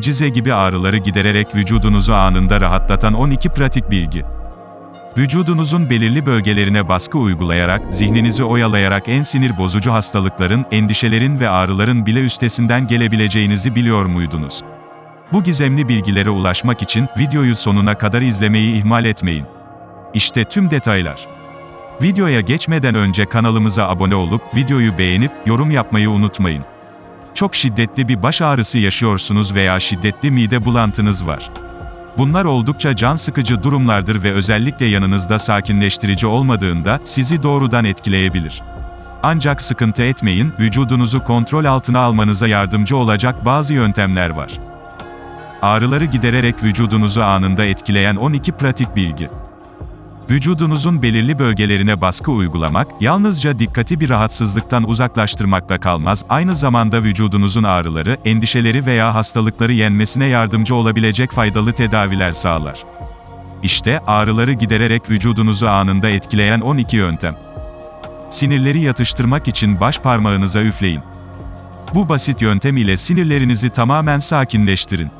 mucize gibi ağrıları gidererek vücudunuzu anında rahatlatan 12 pratik bilgi. Vücudunuzun belirli bölgelerine baskı uygulayarak, zihninizi oyalayarak en sinir bozucu hastalıkların, endişelerin ve ağrıların bile üstesinden gelebileceğinizi biliyor muydunuz? Bu gizemli bilgilere ulaşmak için videoyu sonuna kadar izlemeyi ihmal etmeyin. İşte tüm detaylar. Videoya geçmeden önce kanalımıza abone olup videoyu beğenip yorum yapmayı unutmayın. Çok şiddetli bir baş ağrısı yaşıyorsunuz veya şiddetli mide bulantınız var. Bunlar oldukça can sıkıcı durumlardır ve özellikle yanınızda sakinleştirici olmadığında sizi doğrudan etkileyebilir. Ancak sıkıntı etmeyin, vücudunuzu kontrol altına almanıza yardımcı olacak bazı yöntemler var. Ağrıları gidererek vücudunuzu anında etkileyen 12 pratik bilgi. Vücudunuzun belirli bölgelerine baskı uygulamak, yalnızca dikkati bir rahatsızlıktan uzaklaştırmakla kalmaz, aynı zamanda vücudunuzun ağrıları, endişeleri veya hastalıkları yenmesine yardımcı olabilecek faydalı tedaviler sağlar. İşte, ağrıları gidererek vücudunuzu anında etkileyen 12 yöntem. Sinirleri yatıştırmak için baş parmağınıza üfleyin. Bu basit yöntem ile sinirlerinizi tamamen sakinleştirin.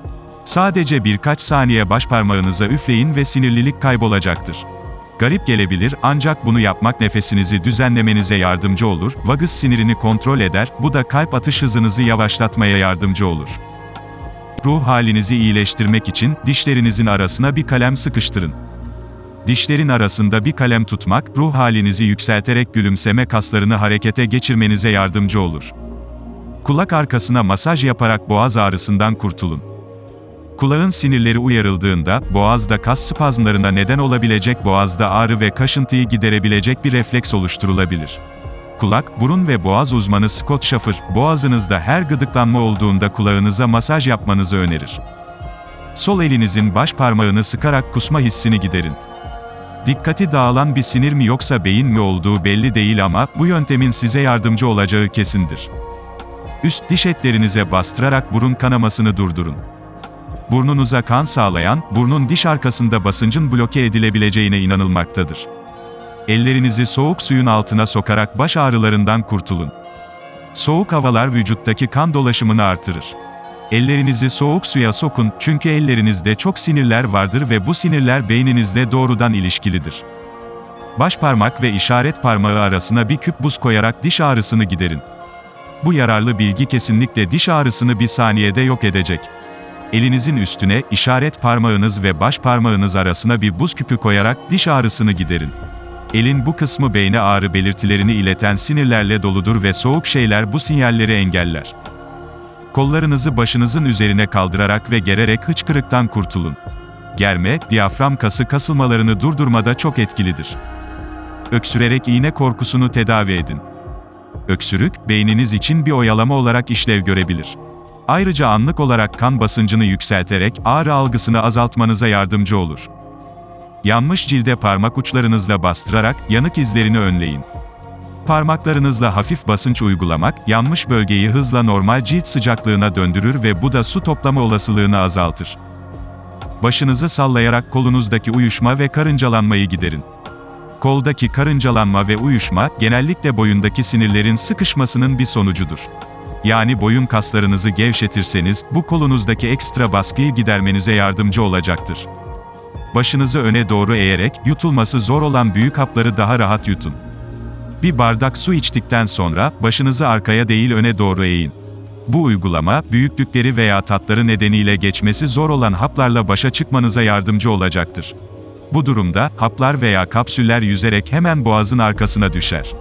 Sadece birkaç saniye baş parmağınıza üfleyin ve sinirlilik kaybolacaktır. Garip gelebilir ancak bunu yapmak nefesinizi düzenlemenize yardımcı olur, vagus sinirini kontrol eder, bu da kalp atış hızınızı yavaşlatmaya yardımcı olur. Ruh halinizi iyileştirmek için dişlerinizin arasına bir kalem sıkıştırın. Dişlerin arasında bir kalem tutmak, ruh halinizi yükselterek gülümseme kaslarını harekete geçirmenize yardımcı olur. Kulak arkasına masaj yaparak boğaz ağrısından kurtulun. Kulağın sinirleri uyarıldığında, boğazda kas spazmlarına neden olabilecek boğazda ağrı ve kaşıntıyı giderebilecek bir refleks oluşturulabilir. Kulak, burun ve boğaz uzmanı Scott Schaffer, boğazınızda her gıdıklanma olduğunda kulağınıza masaj yapmanızı önerir. Sol elinizin baş parmağını sıkarak kusma hissini giderin. Dikkati dağılan bir sinir mi yoksa beyin mi olduğu belli değil ama, bu yöntemin size yardımcı olacağı kesindir. Üst diş etlerinize bastırarak burun kanamasını durdurun burnunuza kan sağlayan, burnun diş arkasında basıncın bloke edilebileceğine inanılmaktadır. Ellerinizi soğuk suyun altına sokarak baş ağrılarından kurtulun. Soğuk havalar vücuttaki kan dolaşımını artırır. Ellerinizi soğuk suya sokun çünkü ellerinizde çok sinirler vardır ve bu sinirler beyninizle doğrudan ilişkilidir. Baş parmak ve işaret parmağı arasına bir küp buz koyarak diş ağrısını giderin. Bu yararlı bilgi kesinlikle diş ağrısını bir saniyede yok edecek. Elinizin üstüne, işaret parmağınız ve baş parmağınız arasına bir buz küpü koyarak diş ağrısını giderin. Elin bu kısmı beyne ağrı belirtilerini ileten sinirlerle doludur ve soğuk şeyler bu sinyalleri engeller. Kollarınızı başınızın üzerine kaldırarak ve gererek hıçkırıktan kurtulun. Germe, diyafram kası kasılmalarını durdurmada çok etkilidir. Öksürerek iğne korkusunu tedavi edin. Öksürük, beyniniz için bir oyalama olarak işlev görebilir. Ayrıca anlık olarak kan basıncını yükselterek ağrı algısını azaltmanıza yardımcı olur. Yanmış cilde parmak uçlarınızla bastırarak yanık izlerini önleyin. Parmaklarınızla hafif basınç uygulamak, yanmış bölgeyi hızla normal cilt sıcaklığına döndürür ve bu da su toplama olasılığını azaltır. Başınızı sallayarak kolunuzdaki uyuşma ve karıncalanmayı giderin. Koldaki karıncalanma ve uyuşma, genellikle boyundaki sinirlerin sıkışmasının bir sonucudur yani boyun kaslarınızı gevşetirseniz, bu kolunuzdaki ekstra baskıyı gidermenize yardımcı olacaktır. Başınızı öne doğru eğerek, yutulması zor olan büyük hapları daha rahat yutun. Bir bardak su içtikten sonra, başınızı arkaya değil öne doğru eğin. Bu uygulama, büyüklükleri veya tatları nedeniyle geçmesi zor olan haplarla başa çıkmanıza yardımcı olacaktır. Bu durumda, haplar veya kapsüller yüzerek hemen boğazın arkasına düşer.